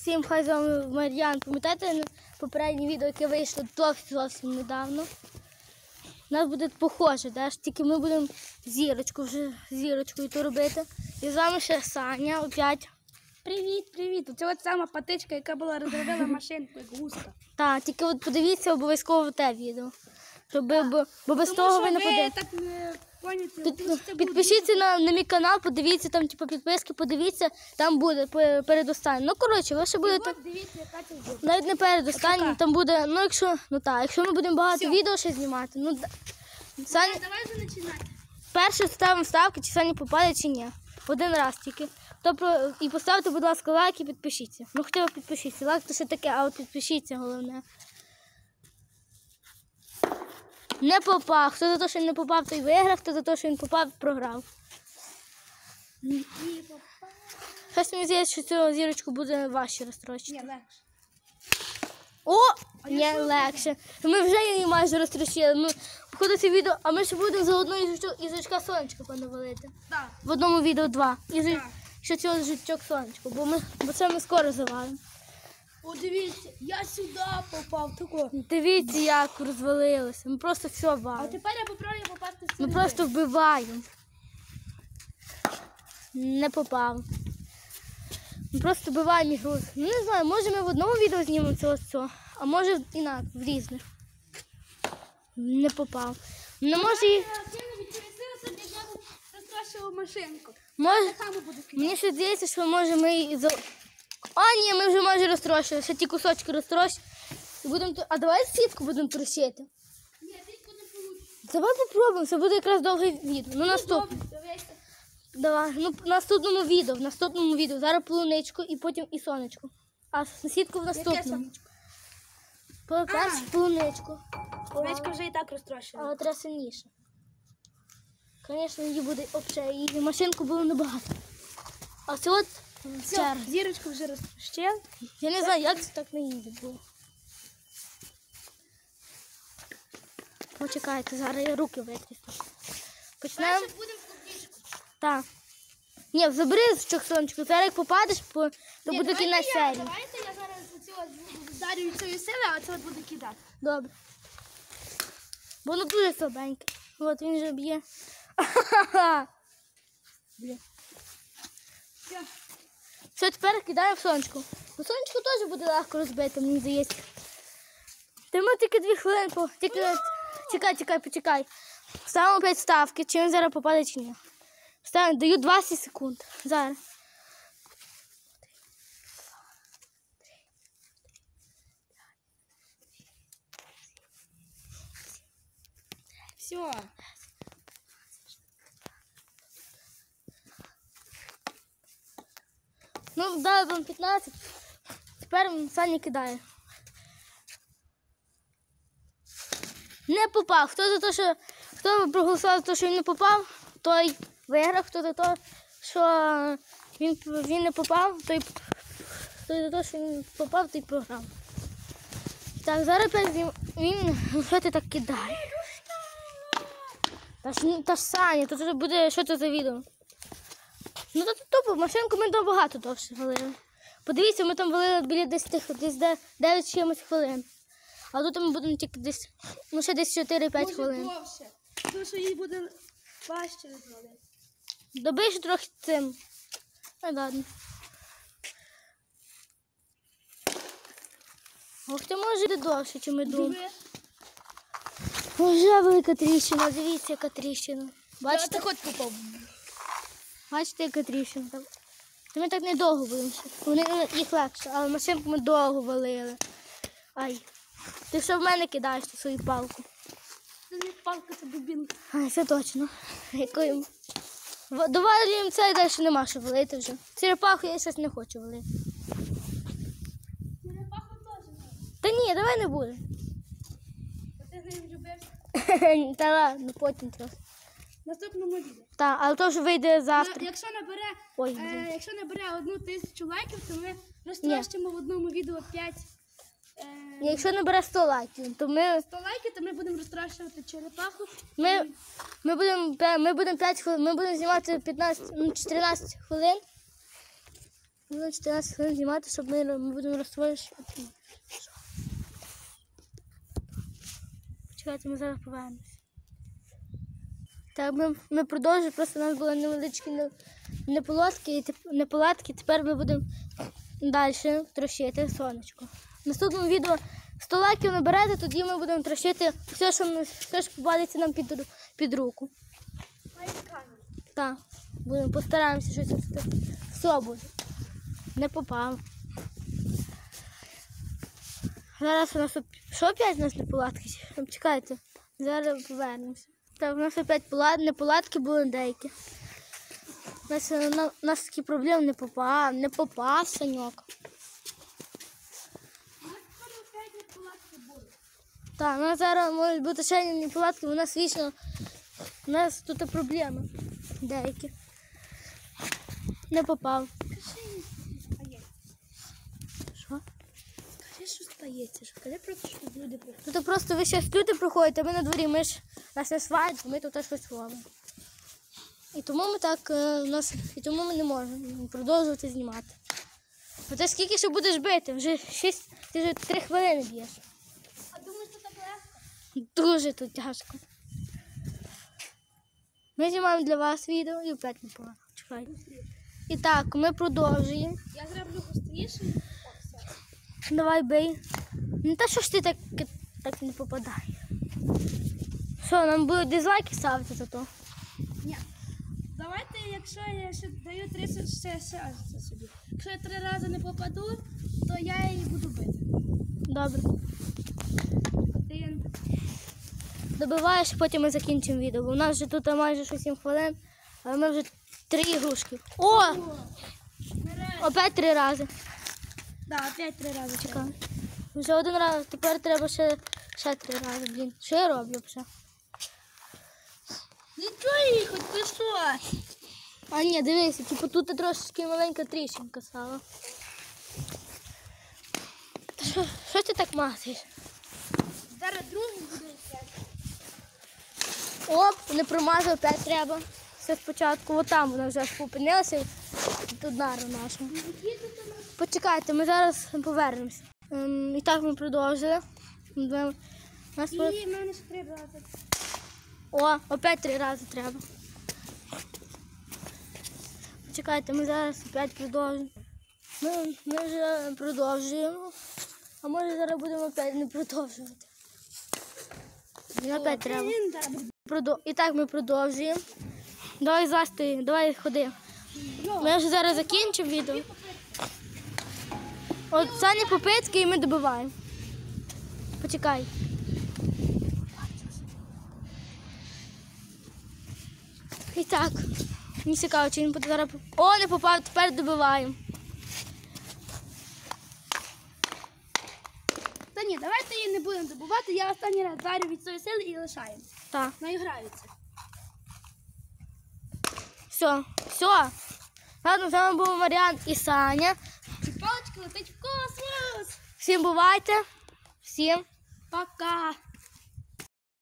Всім хай з вами Мар'ян. Пам'ятаєте попереднє відео, яке вийшло зовсім зовсім недавно? У нас буде похоже, да? ж тільки ми будемо зірочку вже зірочкою то робити. І з вами ще Саня опять. Привіт, привіт. Це от сама патичка, яка була розробила машинку, як гуска. Так, тільки от подивіться обов'язково те відео. Щоб, бо, бо без того ви не подивитесь. так не поняті. Під, підпишіться на, на мій канал, подивіться там, типу, підписки, подивіться, там буде пе- передостаннє. Ну, коротше, ви ще буде- будете. Дивіться, яка це зірка. Навіть не передостаннє, Отака. там буде, ну якщо, ну так, якщо ми будемо багато Всьо. відео ще знімати, ну да- Саня, Давай вже починати. перше ставимо ставки, чи Саня попаде, чи ні. Один раз тільки. То про і поставте, будь ласка, лайк і підпишіться. Ну хоча б підпишіться. Лайк то ще таке, а от підпишіться головне. Не попав. Хто за те, що він не попав, той виграв, хто за те, що він попав, програв. Щось мені здається, що цю зірочку буде важче розстрочити. Ні, легше. О! А Ні, легше. Ми вже її майже розтрощили. Ну, походу це відео, а ми ще будемо за одну їжачка сонечка понавалити. Так. В одному відео два. І Так. ще цього жучок сонечко, бо ми бо це ми скоро завалимо. О, дивіться, я сюди попав. Тако. Дивіться, як розвалилося. Ми просто все А тепер я попробую попасти в Ми просто вбиваємо. Не попав. Ми просто вбиваємо ігру. Ну не знаю, може ми в одному відео знімемо ось це, а може інак, в різних. Не попав. Ну може і. Машинку. Може, мені ще здається, що може ми і. А, ні, ми вже майже розтрощили, ще ті кусочки розтрощили. І будемо А давай сітку будемо трощити. Ні, тільки не вийде. Давай попробуємо, це буде якраз довге відео. Ну наступне. Давай, ну в наступному відео, в наступному відео. Зараз полуничку і потім і сонечко. А сітку в наступному. Першу полуничку. Овечка вже і так розтрощена. Але треба сильніше. Звісно, її буде взагалі, і машинку було небагато. А це от Все, зірочку вже розтрощив. Я не знаю, як це так на їздить було. Почекайте, зараз я руки витрісню. Почнемо. Будемо. Так. Ні, забери з сонечку. Зараз як попадеш, по- то буде кінець серії. Давайте я зараз от вдарю від цієї сили, а це от буду кидати. Добре. Бо воно дуже слабеньке. От він же б'є. Блін. Все. Все, тепер кидаємо в сонечку. Ну, сонечку теж буде легко розбити, мені здається. Та ми тільки дві хвилини. По... Тільки... Чекай, чекай, почекай. Ставимо 5 ставки, чи він зараз попаде, чи ні. Ставимо, даю 20 секунд. Зараз. Все. Ну, дали вам 15. Тепер Саня кидає. Не попав. Хто за те, що хто проголосував за те, що він не попав, той виграв. Хто за те, що він, він не попав, той, той за те, що він попав, той програв. Так, зараз він, він що ти так кидає? Та ж, та ж Саня, то це буде, що це за відео? Ну то тупо, машинку ми там багато довше валили. Подивіться, ми там валили біля 10, десь 9 чимось хвилин. А тут ми будемо тільки десь, ну ще десь 4-5 хвилин. довше. Тому що їй буде важче розвалити. Добий ще трохи цим. Ну ладно. Ох, ти може йде довше, чим ми думаємо. Вже велика тріщина, дивіться, яка тріщина. Я Бачите, так от попав. Бачите, яка тріщина там. Та ми так недовго будемо. Вони е, їх легше, але машинку ми довго валили. Ай. Ти що в мене кидаєш ту свою палку? Це не палка, це дубінка. Ай, це точно. Якою... Довалюємо це і далі нема що валити вже. Черепаху я щось не хочу валити. Черепаху теж не. Та ні, давай не буде. Бо ти з ним любив. Та ладно, потім трохи. Наступному відео. Так, але то, що вийде Ну, завтра. якщо набере, Ой, е, якщо набере одну тисячу лайків, то ми розтрощимо в одному відео 5 е, Якщо не бере 100 лайків, то ми, 100 лайків, то ми будемо розтрощувати черепаху. ми, ми будемо пе- ми будемо 5 хвилин, ми будемо знімати 15, ну, 14 хвилин. Будемо 14 хвилин знімати, щоб ми, ми будемо розстроїти. Чекайте, ми зараз повернемося. Так, ми, ми продовжуємо, просто у нас були невеличкі не- неполадки, неполадки, тепер ми будемо далі трощити сонечко. В наступному відео 100 лайків наберете, тоді ми будемо трощити все, що, ми, все, що попадеться нам під, під руку. Так, будемо постараємося щось все буде. Не попав. Зараз у нас що опять у нас неполадки? Чекайте, зараз повернемося. Так, у нас опять полад- неполадки були деякі. У нас, е, на, нас такі проблеми не попав, не попав саньок. Так, у нас зараз можуть бути ще неполадки, у нас вічно у нас тут проблеми деякі. Не попав. Що? Скажи, що стається? Скажи просто, що люди приходять. Тут просто ви зараз люди проходите, а ми на дворі, ми ж нас не свадять, ми тут теж щось робимо. І тому ми так, е, у нас, і тому ми не можемо продовжувати знімати. Бо ти скільки ще будеш бити? Вже 6, ти вже 3 хвилини б'єш. А думаєш, що так легко? Дуже тут тяжко. Ми знімаємо для вас відео і опять не погано. Чекайте. І так, ми продовжуємо. Я зроблю гостріше. Давай бий. Ну та що ж ти так, так не попадає? Що, нам будуть дизлайки ставити за то? Ні. Давайте, якщо я ще даю 30 ще, собі. Якщо я три рази не попаду, то я її буду бити. Добре. Один. Добиваєш, потім ми закінчимо відео. Бо у нас вже тут майже що 7 хвилин, але ми вже три ігрушки. О! О! Опять три рази. Да, опять три рази. Чекай. Вже один раз, тепер треба ще, ще три рази, блін. Що я роблю вже? Нічого хоч ти що? А ні, дивися, типу тут трошечки маленька тріщинка стала. Та що, що ти так махаєш? Зараз другий буде опять. Оп, не промазав, опять треба. Все спочатку, от там вона вже аж опинилася, і тут нара наша. Почекайте, ми зараз повернемося. Ем, і так ми продовжили. Ми- нас І в мене ще три рази. О, опять три рази треба. Чекайте, ми зараз опять продовжимо. Ми, ми вже продовжуємо. А може зараз будемо опять не продовжувати. Мені опять треба. Продо... І так ми продовжуємо. Давай злазти, давай ходи. Ми вже зараз закінчимо відео. От Саня Попицький і ми добиваємо. Почекай. І так. Мені цікаво, чи він буде зараз. О, не попав, тепер добиваємо. Та ні, давайте її не будемо добувати. Я останній раз дарю від своєї сили і лишаємо. Так. Наіграються. Все, все. Ладно, з вами був Маріан і Саня. Паличка летить в космос. Всім бувайте. Всім. Пока.